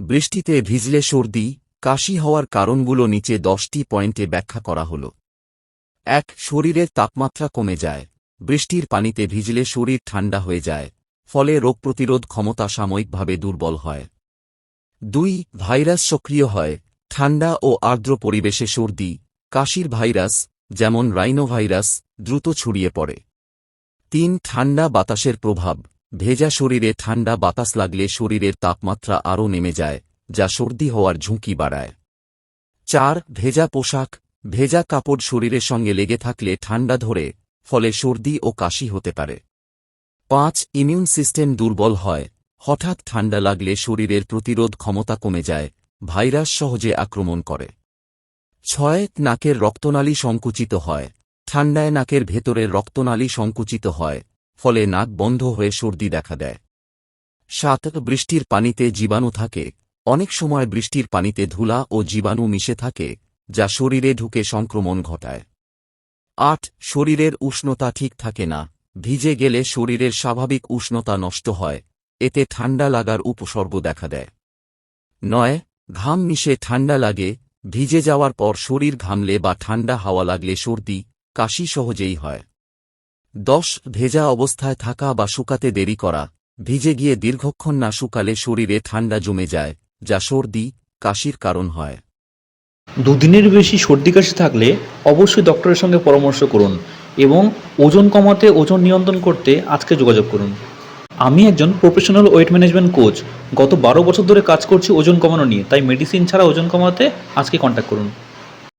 বৃষ্টিতে ভিজলে সর্দি, কাশি হওয়ার কারণগুলো নিচে দশটি পয়েন্টে ব্যাখ্যা করা হল। এক, শরীরের তাপমাত্রা কমে যায়। বৃষ্টির পানিতে ভিজলে শরীর ঠান্ডা হয়ে যায়, ফলে রোগ প্রতিরোধ ক্ষমতা সাময়িকভাবে দুর্বল হয়। দুই, ভাইরাস সক্রিয় হয়। ঠান্ডা ও আর্দ্র পরিবেশে সর্দি, কাশির ভাইরাস, যেমন রাইনোভাইরাস, দ্রুত ছড়িয়ে পড়ে। তিন, ঠান্ডা বাতাসের প্রভাব। ভেজা শরীরে ঠান্ডা বাতাস লাগলে শরীরের তাপমাত্রা আরও নেমে যায়, যা সর্দি হওয়ার ঝুঁকি বাড়ায়। চার, ভেজা পোশাক। ভেজা কাপড় শরীরের সঙ্গে লেগে থাকলে ঠান্ডা ধরে, ফলে সর্দি ও কাশি হতে পারে। পাঁচ, ইমিউন সিস্টেম দুর্বল হয়। হঠাৎ ঠান্ডা লাগলে শরীরের প্রতিরোধ ক্ষমতা কমে যায়, ভাইরাস সহজে আক্রমণ করে। ছয়, নাকের রক্তনালী সংকুচিত হয়। ঠান্ডায় নাকের ভেতরের রক্তনালী সংকুচিত হয়। ফলে নাক বন্ধ হয়ে সর্দি দেখা দেয়। সাত বৃষ্টির পানিতে জীবাণু থাকে। অনেক সময় বৃষ্টির পানিতে ধুলা ও জীবাণু মিশে থাকে, যা শরীরে ঢুকে সংক্রমণ ঘটায়। আট, শরীরের উষ্ণতা ঠিক থাকে না। ভিজে গেলে শরীরের স্বাভাবিক উষ্ণতা নষ্ট হয়। এতে ঠান্ডা লাগার উপসর্গ দেখা দেয়। নয়, ঘাম মিশে ঠান্ডা লাগে। ভিজে যাওয়ার পর শরীর ঘামলে বা ঠান্ডা হাওয়া লাগলে সর্দি, কাশি সহজেই হয়। দশ, ভেজা অবস্থায় থাকা বা শুকাতে দেরি করা, ভিজে গিয়ে দীর্ঘক্ষণ না শুকালে শরীরে ঠান্ডা জমে যায়, যা সর্দি, কাশির কারণ হয়। দুদিনের বেশি সর্দি কাশি থাকলে অবশ্যই ডক্টরের সঙ্গে পরামর্শ করুন এবং ওজন কমাতে ওজন নিয়ন্ত্রণ করতে আজকে যোগাযোগ করুন। আমি একজন প্রফেশনাল ওয়েট ম্যানেজমেন্ট কোচ গত বারো বছর ধরে কাজ করছি ওজন কমানো নিয়ে, তাই মেডিসিন ছাড়া ওজন কমাতে আজকে কন্ট্যাক্ট করুন।